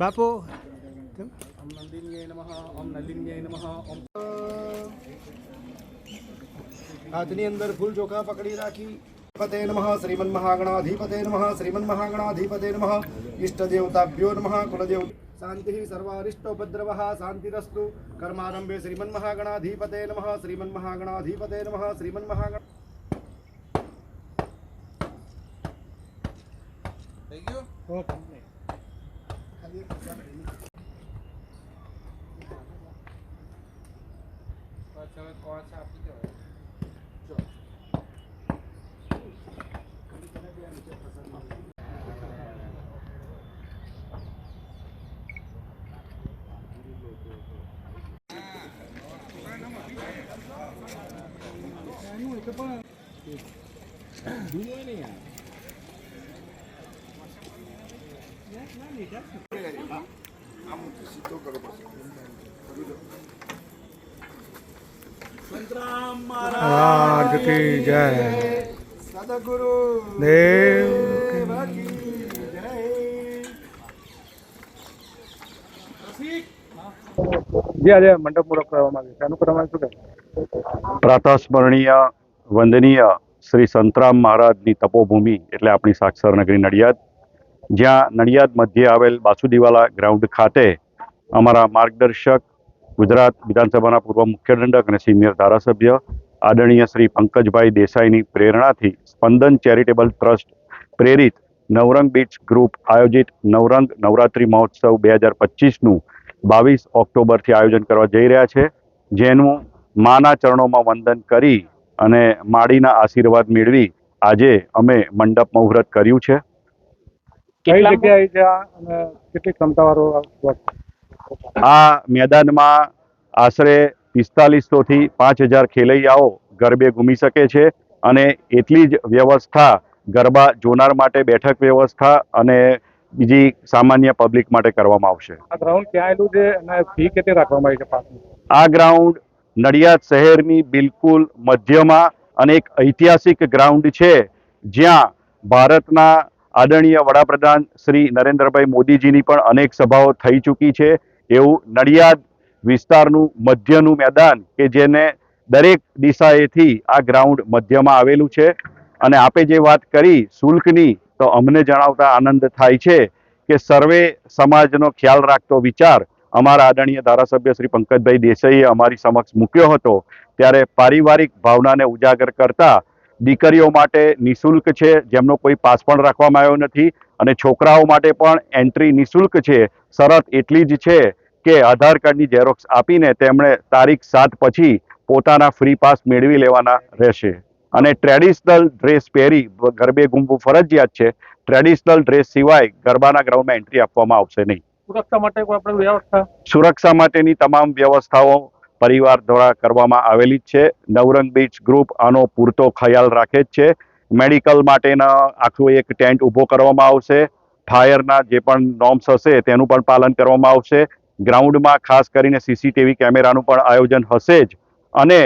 બાપુ ઓમ નંદિન્યય નમઃ ઓમ નલિન્યય નમઃ ઓમ હાથની અંદર ફૂલ ચોખા પકડી રાખી. પતે નમઃ શ્રીમન મહાગણાધિપતે નમઃ શ્રીમન મહાગણાધિપતે નમઃ. ઇષ્ટ દેવતાભ્યો નમઃ કુલદેવ શાંતિ સર્વારિષ્ટોપદ્રવઃ શાંતિરસ્તુ કર્મારંભે શ્રીમન મહાગણાધિપતે નમઃ શ્રીમન મહાગણાધિપતે નમઃ શ્રીમન મહાગણ રાજ કી જય સદગુરુ દેવ દેવ કી જય જે આજે મંડપ મૂરખ કરવામાં આવ્યું છે. શું કહે પ્રાતઃસ્મરણીય વંદનીય શ્રી સંતરામ મહારાજની તપોભૂમિ એટલે આપણી સાક્ષર નગરી નડિયાદ. જ્યાં નડિયાદ મધ્યે આવેલ બાસુદીવાલા ગ્રાઉન્ડ ખાતે અમારા માર્ગદર્શક, ગુજરાત વિધાનસભાના પૂર્વ મુખ્ય દંડક અને સિનિયર ધારાસભ્ય આદરણીય શ્રી પંકજભાઈ દેસાઈની પ્રેરણાથી સ્પંદન ચેરિટેબલ ટ્રસ્ટ પ્રેરિત નવરંગ બીચ ગ્રુપ આયોજિત નવરંગ નવરાત્રિ મહોત્સવ બે હજાર પચીસનું બાવીસ ઓક્ટોબરથી આયોજન કરવા જઈ રહ્યા છે, જેનું માના ચરણોમાં વંદન કરી અને માડીના આશીર્વાદ મેળવી આજે અમે મંડપ મુહૂર્ત કર્યું છે. કઈ જગ્યાએ છે અને કેટલી ક્ષમતાવાળો આ આ મેદાનમાં આશરે પિસ્તાલીસોથી પાંચ હજાર ખેલૈયાઓ ગરબે ઘૂમી શકે છે અને એટલી જ વ્યવસ્થા ગરબા જોનાર માટે બેઠક વ્યવસ્થા અને બીજી સામાન્ય પબ્લિક માટે કરવામાં આવશે. આ ગ્રાઉન્ડ ક્યાં આવેલું છે અને ફી કેટલી રાખવામાં આવી છે આ ગ્રાઉન્ડ નડિયાદ શહેરની બિલકુલ મધ્યમાં અને એક ઐતિહાસિક ગ્રાઉન્ડ છે જ્યાં ભારતના આદરણીય વડાપ્રધાન શ્રી નરેન્દ્રભાઈ મોદીજીની પણ અનેક સભાઓ થઈ ચૂકી છે. એવું નડિયાદ વિસ્તારનું મધ્યનું મેદાન કે જેને દરેક દિશાએથી આ ગ્રાઉન્ડ મધ્યમાં આવેલું છે. અને આપે જે વાત કરી શુલ્કની, તો અમને જણાવતા આનંદ થાય છે કે સર્વે સમાજનો ખ્યાલ રાખતો વિચાર અમારા આદરણીય ધારાસભ્ય શ્રી પંકજભાઈ દેસાઈએ અમારી સમક્ષ મૂક્યો હતો. ત્યારે પારિવારિક ભાવનાને ઉજાગર કરતા દીકરીઓ માટે નિઃશુલ્ક છે જેમનો કોઈ પાસ પણ રાખવામાં આવ્યો નથી અને છોકરાઓ માટે પણ એન્ટ્રી નિઃશુલ્ક છે. શરત એટલી જ છે કે આધાર કાર્ડની ઝેરોક્સ આપીને તેમણે તારીખ સાત પછી પોતાના ફ્રી પાસ મેળવી લેવાના રહેશે. અને ટ્રેડિશનલ ડ્રેસ પહેરી ગરબે ઘૂમવું ફરજિયાત છે. ટ્રેડિશનલ ડ્રેસ સિવાય ગરબાના ગ્રાઉન્ડમાં એન્ટ્રી આપવામાં આવશે નહીં. સુરક્ષા માટે સુરક્ષા માટેની તમામ વ્યવસ્થાઓ પરિવાર દ્વારા કરવામાં આવેલી જ છે. નવરંગ બીચ ગ્રુપ આનો પૂરતો ખ્યાલ રાખે જ છે. મેડિકલ માટેના આખું એક ટેન્ટ ઊભો કરવામાં આવશે. ફાયરના જે પણ નોર્મ્સ હશે તેનું પણ પાલન કરવામાં આવશે. ગ્રાઉન્ડમાં ખાસ કરીને સીસીટીવી કેમેરાનું પણ આયોજન હશે જ. અને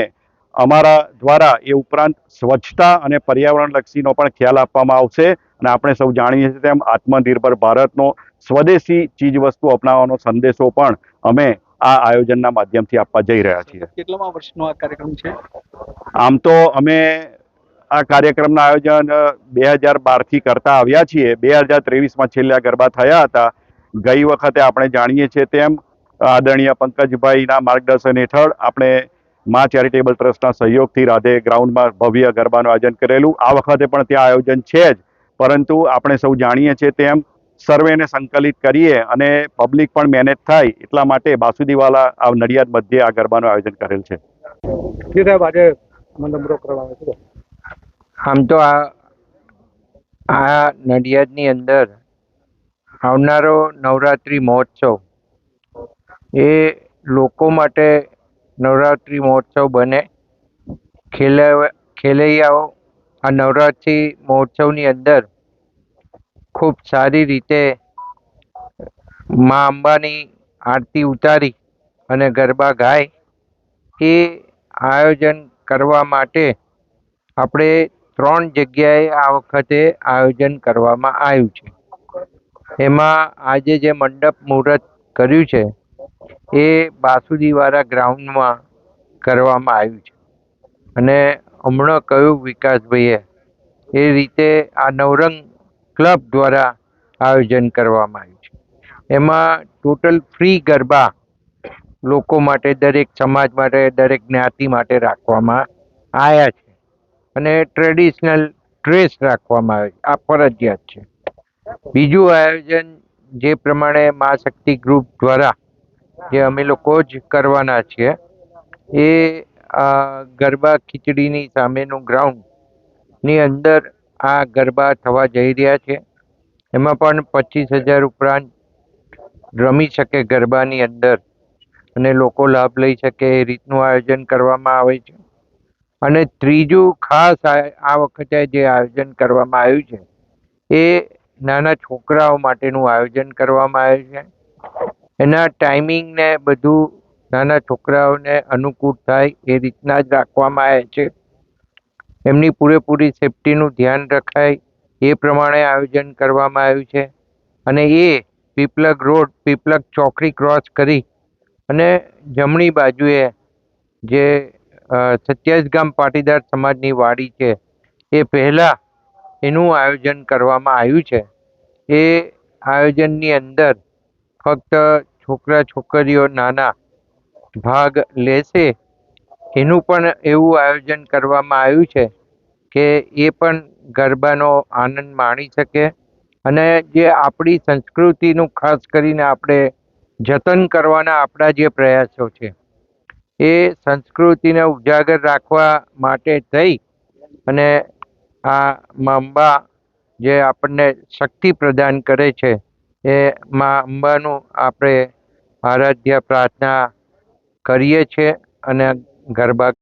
અમારા દ્વારા એ ઉપરાંત સ્વચ્છતા અને પર્યાવરણલક્ષીનો પણ ખ્યાલ આપવામાં આવશે. અને આપણે સૌ જાણીએ છીએ તેમ આત્મનિર્ભર ભારતનો સ્વદેશી ચીજવસ્તુ અપનાવવાનો સંદેશો પણ અમે આ આયોજનના માધ્યમથી આપવા જઈ રહ્યા છીએ. કેટલામાં વર્ષનો આ કાર્યક્રમ છે? આમ તો અમે આ કાર્યક્રમના આયોજન બે હજાર બારથી કરતા આવ્યા છીએ. બે હજાર ત્રેવીસમાં છેલ્લા ગરબા થયા હતા. ગઈ વખતે આપણે જાણીએ છીએ તેમ આદરણીય પંકજભાઈના માર્ગદર્શન હેઠળ આપણે મા ચેરિટેબલ ટ્રસ્ટના સહયોગથી રાધે ગ્રાઉન્ડમાં ભવ્ય ગરબાનું આયોજન કરેલું. આ વખતે પણ ત્યાં આયોજન છે જ. પરંતુ આપણે સૌ જાણીએ છીએ તેમ સર્વેને સંકલિત કરીએ અને પબ્લિક પણ મેનેજ થાય એટલા માટે બાસુદીવાલા આ નડિયાદ મધ્યે આ ગરબાનું આયોજન કરેલ છે. સાહેબ આજે મંડપ કરવામાં છે. આમ તો આ આ નડિયાદની અંદર આવનારો નવરાત્રિ મહોત્સવ એ લોકો માટે નવરાત્રિ મહોત્સવ બને. ખેલે ખેલૈયાઓ આ નવરાત્રિ મહોત્સવની અંદર ખૂબ સારી રીતે મા અંબાની આરતી ઉતારી અને ગરબા ગાય. એ આયોજન કરવા માટે આપણે ત્રણ જગ્યાએ આ વખતે આયોજન કરવામાં આવ્યું છે. એમાં આજે જે મંડપ મુહૂર્ત કર્યું છે, એ બાસુદીવાળા ગ્રાઉન્ડમાં કરવામાં આવ્યું છે. અને હમણાં કહ્યું વિકાસભાઈએ, એ રીતે આ નવરંગ ક્લબ દ્વારા આયોજન કરવામાં આવ્યું છે. એમાં ટોટલ ફ્રી ગરબા લોકો માટે, દરેક સમાજ માટે, દરેક જ્ઞાતિ માટે રાખવામાં આવ્યા છે. અને ટ્રેડિશનલ ડ્રેસ રાખવામાં આવે છે. આ ફરજિયાત છે. બીજું આયોજન જે પ્રમાણે મા શક્તિ ગ્રુપ દ્વારા જે અમે લોકો જ કરવાના છીએ, એ ગરબા ખીચડીની સામેનું ગ્રાઉન્ડની અંદર આ ગરબા થવા જઈ રહ્યા છે. એમાં પણ પચીસ હજાર ઉપરાંત રમી શકે ગરબાની અંદર અને લોકો લાભ લઈ શકે એ રીતનું આયોજન કરવામાં આવે છે. અને ત્રીજું ખાસ આ વખતે જે આયોજન કરવામાં આવ્યું છે, એ નાના છોકરાઓ માટેનું આયોજન કરવામાં આવ્યું છે. એના ટાઈમિંગ ને બધું નાના છોકરાઓને અનુકૂળ થાય એ રીતના જ રાખવામાં આવે છે. એમની પૂરેપૂરી સેફટીનું ધ્યાન રખાય એ પ્રમાણે આયોજન કરવામાં આવ્યું છે. અને એ પીપલગ રોડ, પીપલગ ચોકડી ક્રોસ કરી અને જમણી બાજુએ જે સત્યાવીસ ગામ પાટીદાર સમાજની વાડી છે, એ પહેલાં એનું આયોજન કરવામાં આવ્યું છે. એ આયોજનની અંદર ફક્ત છોકરા છોકરીઓ નાના ભાગ લેશે એનું પણ એવું આયોજન કરવામાં આવ્યું છે કે એ પણ ગરબાનો આનંદ માણી શકે અને જે આપણી સંસ્કૃતિનું ખાસ કરીને આપણે જતન કરવાના આપણા જે પ્રયાસો છે, એ સંસ્કૃતિને ઉજાગર રાખવા માટે થઈ અને આ મા અંબા જે આપણને શક્તિ પ્રદાન કરે છે, એ મા અંબાનું આપણે આરાધ્ય પ્રાર્થના કરીએ છીએ અને ગરબા